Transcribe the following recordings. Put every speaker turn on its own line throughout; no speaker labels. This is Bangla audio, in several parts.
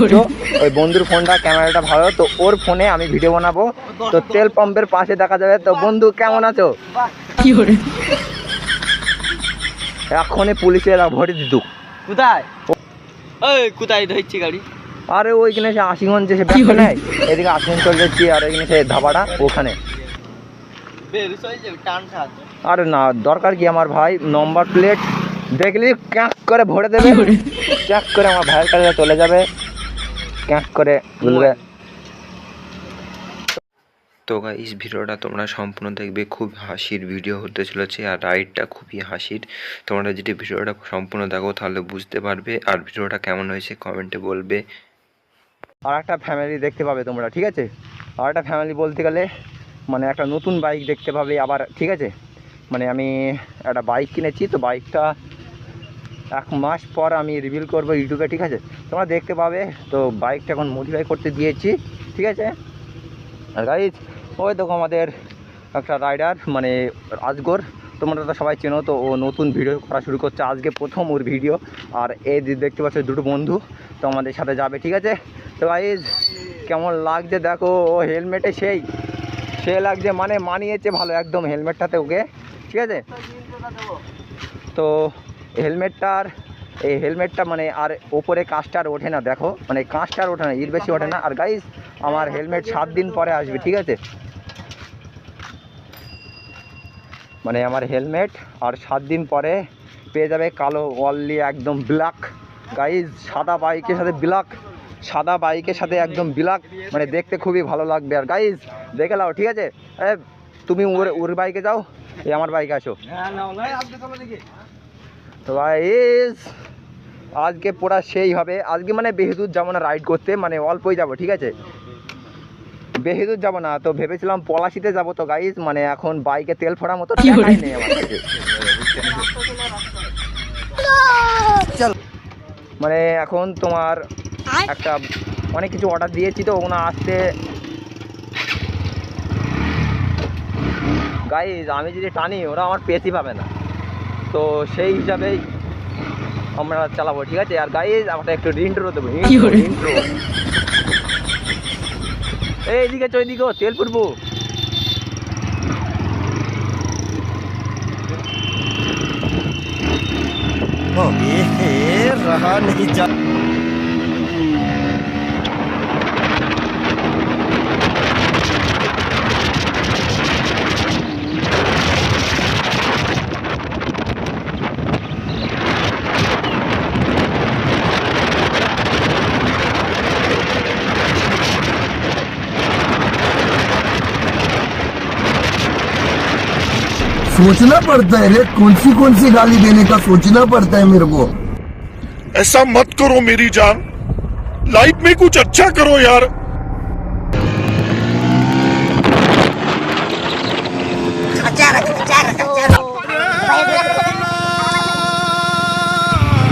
পাচ্ছ ওই বন্ধুর ফোনটা ক্যামেরাটা ভালো তো ওর ফোনে আমি ভিডিও বানাবো। তো তেল পাম্পের পাশে দেখা যাবে। তো বন্ধু কেমন আছো? এখনই পুলিশে এরা ভরে দিত
কোথায়? ওই কোথায় ধরছি গাড়ি?
আরে ওইখানে সে আশিগঞ্জে সে ব্যস্ত নেয়। এদিকে আশিগঞ্জ চলে যাচ্ছি আর এখানে সে ধাবাটা ওখানে। আরে না দরকার কি আমার ভাই? নম্বর প্লেট দেখলি? ক্যাঁক করে ভরে দেবে। ক্যাঁক করে আমার ভাইয়ের কাছে চলে যাবে। ক্যাঁক করে বলবে
তো গাইস ভিডিওটা তোমরা সম্পূর্ণ দেখবে। খুব হাসির ভিডিও হতে চলেছে আর রাইডটা খুবই হাসির। তোমরা যদি ভিডিওটা সম্পূর্ণ দেখো তাহলে বুঝতে পারবে আর ভিডিওটা কেমন হয়েছে কমেন্টে বলবে।
আর একটা ফ্যামিলি দেখতে পাবে তোমরা ঠিক আছে? আর একটা ফ্যামিলি বলতে গেলে মানে একটা নতুন বাইক দেখতে পাবে আবার ঠিক আছে? মানে আমি একটা বাইক কিনেছি তো বাইকটা এক মাস পর আমি রিভিল করব ইউটিউবে ঠিক আছে? তোমরা দেখতে পাবে, তো বাইকটা এখন মডিফাই করতে দিয়েছি, ঠিক আছে? গাইজ ওই দেখো আমাদের একটা রাইডার মানে আজগর তোমরা তো সবাই চেনো, তো ও নতুন ভিডিও করা শুরু করছে, আজকে প্রথম ওর ভিডিও আর এই দেখতে পাচ্ছ দুটো বন্ধু, তো আমাদের সাথে যাবে, ঠিক আছে? তো গাইজ কেমন লাগছে দেখো, ও হেলমেটে সেই, সে লাগছে মানে মানিয়েছে ভালো, একদম হেলমেটটাতে ওকে, ঠিক আছে? তো হেলমেটটার এই হেলমেটটা মানে আর ওপরে কাঁচটা আর ওঠে না, দেখো। মানে কাঁচটা আর ওঠে না, এর বেশি ওঠে না। আর গাইজ আমার হেলমেট সাত দিন পরে আসবে, ঠিক আছে? মানে আমার হেলমেট আর সাত দিন পরে পেয়ে যাবে কালো অনলি একদম ব্ল্যাক গাইজ সাদা বাইকের সাথে ব্ল্যাক সাদা বাইকের সাথে একদম ব্ল্যাক মানে দেখতে খুবই ভালো লাগবে। আর গাইজ দেখে নাও, ঠিক আছে? তুমি ওর ওর বাইকে যাও এই আমার বাইকে আসো। তো গাইজ আজকে পুরা সেই হবে। আজকে মানে বেহেদুর যাব না রাইড করতে মানে অল্পই যাব ঠিক আছে? বেহেদুর যাব না তো ভেবেছিলাম পলাশিতে যাব তো গাইজ মানে এখন বাইকে তেল ফোড়ার মতো টাকাই নেই আমার কাছে। মানে এখন তোমার একটা অনেক কিছু অর্ডার দিয়েছি তো ওগুলো আসতে গাইজ আমি যদি টানি ওরা আমার পেছি পাবে না। তো সেই হিসাবেই আমরা চালাবো ঠিক আছে আর গাইজ আমরা একটু ইন্ট্রো দেবো ইন্ট্রো এই এদিকে চো এদিকে তেল পুরবো
रहा नहीं जा सोचना पड़ता है रे कौन सी कौन सी गाली देने का सोचना पड़ता है मेरे को
ऐसा मत करो मेरी जान लाइफ में कुछ अच्छा करो यार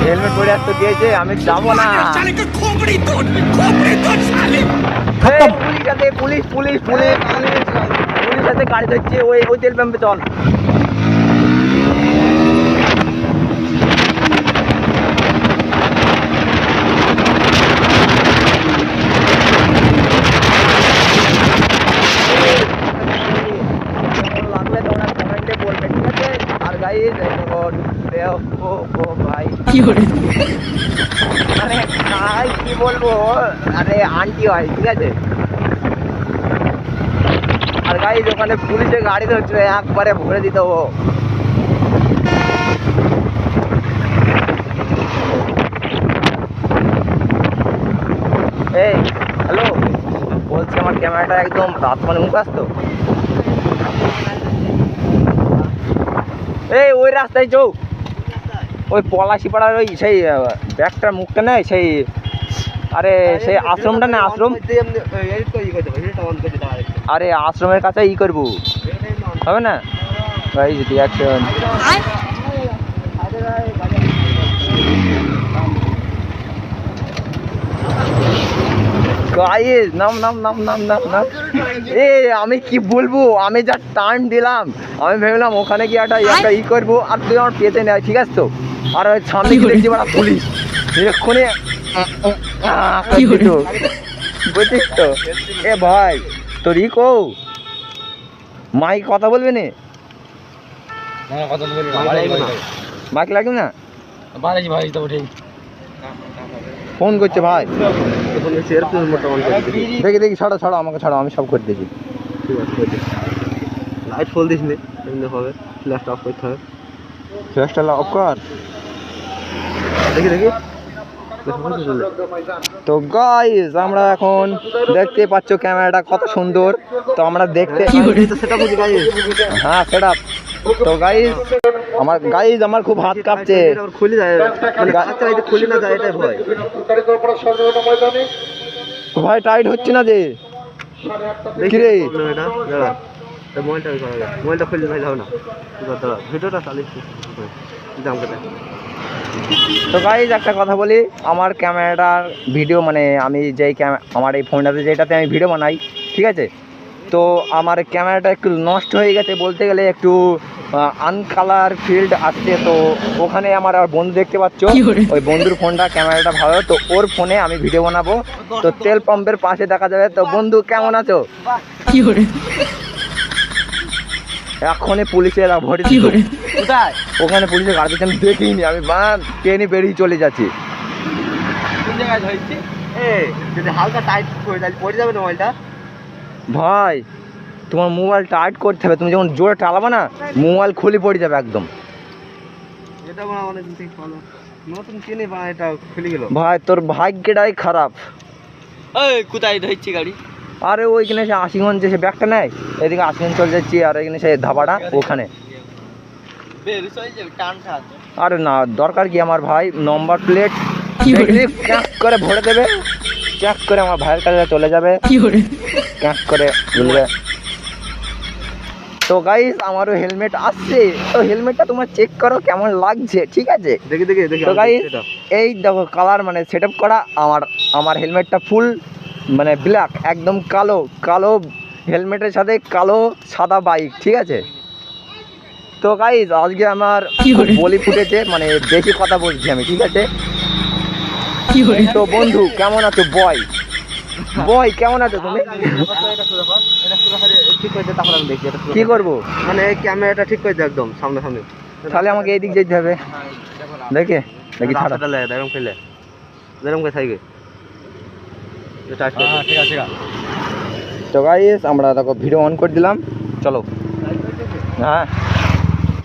হেলমেট পরে আসতে দিয়েছে আমি যাবো না এই, পুলিশ আছে police police police police police আছে গাড়ি ধরছে ওই ওই তেল পাম্পে চল ভাই আরে ভাই কি বলব? আরে আন্টি হয়, ঠিক আছে? আর গাইজ ওখানে পুলিশে গাড়ি ধরছে একবারে ভরে দিতে ও এই হ্যালো বলছি আমার ক্যামেরাটা একদম রাত মানে মুখ আসতো এই, ওই রাস্তায় চৌ ওই পলাশি পাড়ার ওই সেই ব্যাগটার মুখটা নেই সেই আরে সেই আশ্রমটা না আশ্রম। আরে। আশ্রমের কাছে ই করব। হবে না? ভাই রিয়াকশন গাইস নাম নাম নাম নাম নাম নাম। এ আমি কি বলব? আমি যা টার্ন দিলাম আমি ভেবেলাম ওখানে গিয়ে একটা একটা ই করব আর তুই আমার পেতে নেয় ঠিক আছে তো? আর ওই সামনে দেখছি বড় পুলিশ। এক্ষুনি বুঝিস তো? এ ভাই তোর ই কৌ মাই কথা বলবে নে? মাইক লাগবে না? ফোন করছে ভাই। দেখি দেখি ছাড়ো ছাড়ো আমাকে ছাড়ো আমি সব করে দিয়েছি।
লাইট ফুল দিস নে এমনি হবে। ফ্ল্যাশটা অফ করতে হবে।
ফ্ল্যাশটা অফ কর।
দেখি দেখি।
তো গাইজ আমরা এখন দেখতে পাচ্ছ ক্যামেরাটা কত সুন্দর। তো আমরা দেখতে হ্যাঁ সেটা। তো গাইস আমার গাইজ আমার খুব হাত কাঁপছে।
খুলে যায় খুলে না যায় এটাই ভয়
ভাই টাইট হচ্ছে না যে কি
দাঁড়া মোবাইলটা করা যায়। মোবাইলটা খুললে ভাই না। ভিডিওটা চালিয়ে দাম কেটে।
তো গাইজ একটা কথা বলি আমার ক্যামেরাটার ভিডিও মানে আমি যেই আমার এই ফোনটাতে যেটাতে আমি ভিডিও বানাই ঠিক আছে? তো আমার ক্যামেরাটা একটু নষ্ট হয়ে গেছে বলতে গেলে একটু আনকালার ফিল্ড আসছে তো ওখানে আমার আর বন্ধু দেখতে পাচ্ছ। ওই বন্ধুর ফোনটা ক্যামেরাটা ভালো তো ওর ফোনে আমি ভিডিও বানাবো। তো তেল পাম্পের পাশে দেখা যাবে। তো বন্ধু কেমন আছো? এখনই পুলিশের ভরে দিল।
কোথায়?
ওখানে পুলিশের গাড়ি আমি দেখিনি আমি বা ট্রেনে বেরিয়ে চলে যাচ্ছি।
কোন জায়গায় ধরছি? এ যদি হালকা টাইট করে তাহলে পড়ে যাবে মোবাইলটা?
ভাই তোমার মোবাইল টাইট করতে হবে তুমি যখন জোরে টালাবে না মোবাইল খুলে পড়ে যাবে একদম।
এটা অনেকদিন থেকে ভালো নতুন কিনে বা এটা খুলে গেল।
ভাই তোর ভাগ্যটাই খারাপ।
ওই কোথায় ধরছি গাড়ি?
আরে ওইখানে সে আশিগঞ্জ সে ব্যাগটা নেয় এদিকে আশিগঞ্জ চলে যাচ্ছি আর এখানে সে ধাবাটা ওখানে। আরে না দরকার কি আমার ভাই? নম্বর প্লেট ক্যাক করে ভরে দেবে ক্যাক করে আমার ভাইয়ের কাছে চলে যাবে। ক্যাক করে বলবে তো গাইস আমারও হেলমেট আসছে। তো হেলমেটটা তোমার চেক করো কেমন লাগছে ঠিক আছে?
দেখি দেখি দেখি
তো গাইস এই দেখো কালার মানে সেট করা আমার আমার হেলমেটটা ফুল মানে ব্ল্যাক একদম কালো কালো হেলমেটের সাথে কালো সাদা বাইক ঠিক আছে? তো গাইজ আজকে আমার বলি ফুটেছে মানে বেশি কথা বলছি আমি ঠিক আছে? তো বন্ধু কেমন আছো? বয় বয় কেমন আছো তুমি?
ঠিক করেছে তাহলে আমি দেখি এটা
কি করব?
মানে এই ক্যামেরাটা ঠিক করেছে একদম সামনে সামনে।
তাহলে আমাকে এইদিক যেতে হবে। দেখে? দেখি ছাড়া।
ফেলে এরকম করে থাকবে ঠিক আছে
তো গাইস আমরা দেখো ভিডিও অন করে দিলাম চলো হ্যাঁ